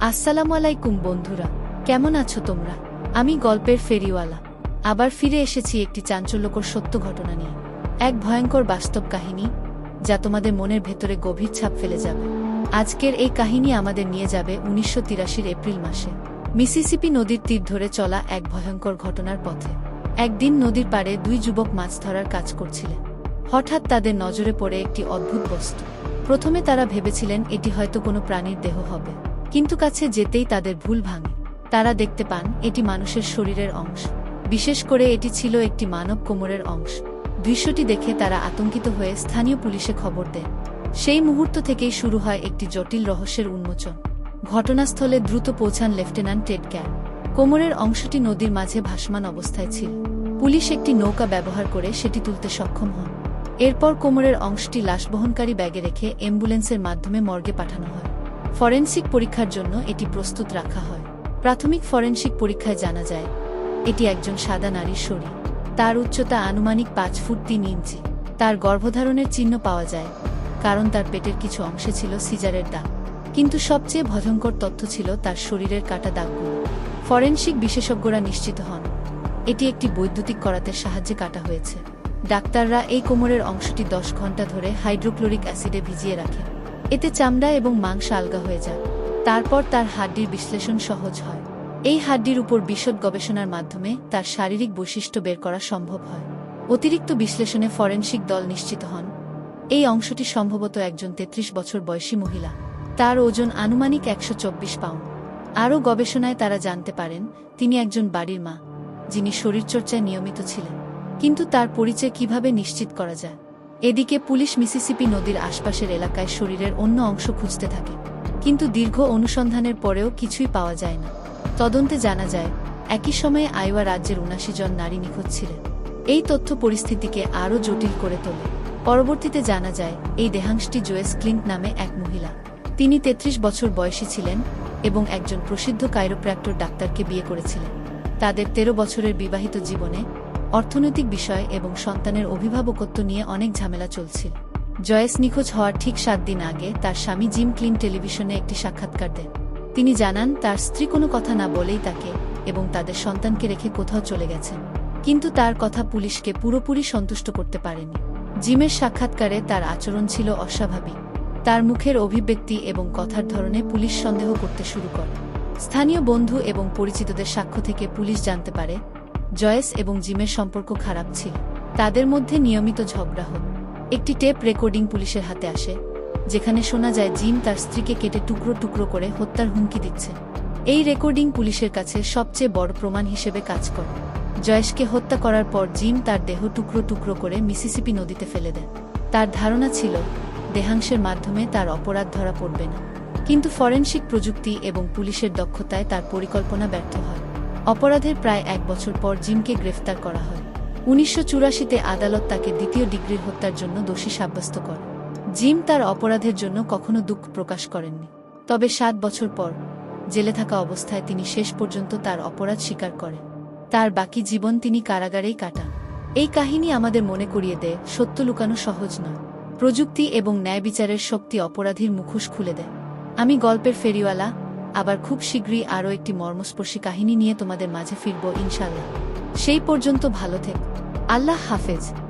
আসসালামু আলাইকুম বন্ধুরা, কেমন আছো তোমরা? আমি গল্পের ফেরিওয়ালা। আবার ফিরে এসেছি একটি চাঞ্চল্যকর সত্য ঘটনা নিয়ে। এক ভয়ঙ্কর বাস্তব কাহিনী, যা তোমাদের মনের ভেতরে গভীর ছাপ ফেলে যাবে। আজকের এই কাহিনী আমাদের নিয়ে যাবে উনিশশো তিরাশির এপ্রিল মাসে। মিসিসিপি নদীর তীর ধরে চলা এক ভয়ঙ্কর ঘটনার পথে। একদিন নদীর পাড়ে দুই যুবক মাছ ধরার কাজ করছিলেন। হঠাৎ তাদের নজরে পড়ে একটি অদ্ভুত বস্তু। প্রথমে তারা ভেবেছিলেন এটি হয়তো কোনো প্রাণীর দেহ হবে। কিন্তু কাছে যেতেই তাদের ভুল ভাঙে। তারা দেখতে পান, এটি মানুষের শরীরের অংশ। বিশেষ করে এটি ছিল একটি মানব কোমরের অংশ। দৃশ্যটি দেখে তারা আতঙ্কিত হয়ে স্থানীয় পুলিশে খবর দেন। সেই মুহূর্ত থেকেই শুরু হয় একটি জটিল রহস্যের উন্মোচন। ঘটনাস্থলে দ্রুত পৌঁছান লেফটেন্যান্ট টেড ক্যার। কোমরের অংশটি নদীর মাঝে ভাসমান অবস্থায় ছিল। পুলিশ একটি নৌকা ব্যবহার করে সেটি তুলতে সক্ষম হন। এরপর কোমরের অংশটি লাশ বহনকারী ব্যাগে রেখে অ্যাম্বুলেন্সের মাধ্যমে মর্গে পাঠানো হয়। ফরেনসিক পরীক্ষার জন্য এটি প্রস্তুত রাখা হয়। প্রাথমিক ফরেন্সিক পরীক্ষায় জানা যায়, এটি একজন সাদা নারীর শরীর। তার উচ্চতা আনুমানিক পাঁচ ফুট তিন ইঞ্চি। তার গর্ভধারণের চিহ্ন পাওয়া যায়, কারণ তার পেটের কিছু অংশে ছিল সিজারের দাগ। কিন্তু সবচেয়ে ভয়ঙ্কর তথ্য ছিল তার শরীরের কাটা দাগগুলো। ফরেন্সিক বিশেষজ্ঞরা নিশ্চিত হন, এটি একটি বৈদ্যুতিক করাতের সাহায্যে কাটা হয়েছে। ডাক্তাররা এই কোমরের অংশটি দশ ঘণ্টা ধরে হাইড্রোক্লোরিক অ্যাসিডে ভিজিয়ে রাখে। এতে চামড়া এবং মাংস আলগা হয়ে যায়। তারপর তার হাড্ডির বিশ্লেষণ সহজ হয়। এই হাড্ডির উপর বিশদ গবেষণার মাধ্যমে তার শারীরিক বৈশিষ্ট্য বের করা সম্ভব হয়। অতিরিক্ত বিশ্লেষণে ফরেনসিক দল নিশ্চিত হন। এই অংশটি সম্ভবত একজন ৩৩ বছর বয়সী মহিলা। তার ওজন আনুমানিক একশো চব্বিশ পাউন্ড। আরও গবেষণায় তারা জানতে পারেন, তিনি একজন বাড়ির মা, যিনি শরীরচর্চায় নিয়মিত ছিলেন। কিন্তু তার পরিচয় কীভাবে নিশ্চিত করা যায়? এদিকে পুলিশ মিসিসিপি নদীর আশপাশের এলাকায় শরীরের অন্য অংশ খুঁজতে থাকে, কিন্তু দীর্ঘ অনুসন্ধানের পরেও কিছুই পাওয়া যায় না। তদন্তে জানা যায়, একই সময়ে আইওয়া রাজ্যের উনাশি জন নারী নিখোঁজ ছিলেন। এই তথ্য পরিস্থিতিকে আরও জটিল করে তোলে। পরবর্তীতে জানা যায়, এই দেহাংশটি জোয়েস ক্লিন্ট নামে এক মহিলা। তিনি ৩৩ বছর বয়সী ছিলেন এবং একজন প্রসিদ্ধ কাইরোপ্র্যাক্টর ডাক্তারকে বিয়ে করেছিলেন। তাদের ১৩ বছরের বিবাহিত জীবনে অর্থনৈতিক বিষয় এবং সন্তানের অভিভাবকত্ব নিয়ে অনেক ঝামেলা চলছিল। জয়েস নিখোঁজ হওয়ার ঠিক সাত দিন আগে তার স্বামী জিম ক্লিন টেলিভিশনে একটি সাক্ষাৎকার দেন। তিনি জানান, তার স্ত্রী কোনো কথা না বলেই তাকে এবং তাদের সন্তানকে রেখে কোথাও চলে গেছেন। কিন্তু তার কথা পুলিশকে পুরোপুরি সন্তুষ্ট করতে পারেনি। জিমের সাক্ষাৎকারে তার আচরণ ছিল অস্বাভাবিক। তার মুখের অভিব্যক্তি এবং কথার ধরনে পুলিশ সন্দেহ করতে শুরু করে। স্থানীয় বন্ধু এবং পরিচিতদের সাক্ষ্য থেকে পুলিশ জানতে পারে জয়েস এবং জিমের সম্পর্ক খারাপ ছিল। তাদের মধ্যে নিয়মিত ঝগড়া হল একটি টেপ রেকর্ডিং পুলিশের হাতে আসে, যেখানে শোনা যায় জিম তার স্ত্রীকে কেটে টুকরো টুকরো করে হত্যার হুমকি দিচ্ছে। এই রেকর্ডিং পুলিশের কাছে সবচেয়ে বড় প্রমাণ হিসেবে কাজ করে। জয়েশকে হত্যা করার পর জিম তার দেহ টুকরো টুকরো করে মিসিসিপি নদীতে ফেলে দেন তার ধারণা ছিল, দেহাংশের মাধ্যমে তার অপরাধ ধরা পড়বে না। কিন্তু ফরেনসিক প্রযুক্তি এবং পুলিশের দক্ষতায় তার পরিকল্পনা ব্যর্থ হয়। অপরাধের প্রায় এক বছর পর জিমকে গ্রেফতার করা হয়। উনিশশো চুরাশিতে আদালত তাকে দ্বিতীয় ডিগ্রির হত্যার জন্য দোষী সাব্যস্ত করে। জিম তার অপরাধের জন্য কখনো দুঃখ প্রকাশ করেননি। তবে সাত বছর পর, জেলে থাকা অবস্থায় তিনি শেষ পর্যন্ত তার অপরাধ স্বীকার করেন। তার বাকি জীবন তিনি কারাগারেই কাটান। এই কাহিনী আমাদের মনে করিয়ে দেয়, সত্য লুকানো সহজ নয়। প্রযুক্তি এবং ন্যায় বিচারের শক্তি অপরাধীর মুখোশ খুলে দেয়। আমি গল্পের ফেরিওয়ালা আবার খুব শীঘ্রই আরও একটি মর্মস্পর্শী কাহিনী নিয়ে তোমাদের মাঝে ফিরব ইনশাল্লাহ সেই পর্যন্ত ভালো থেক। আল্লাহ হাফেজ।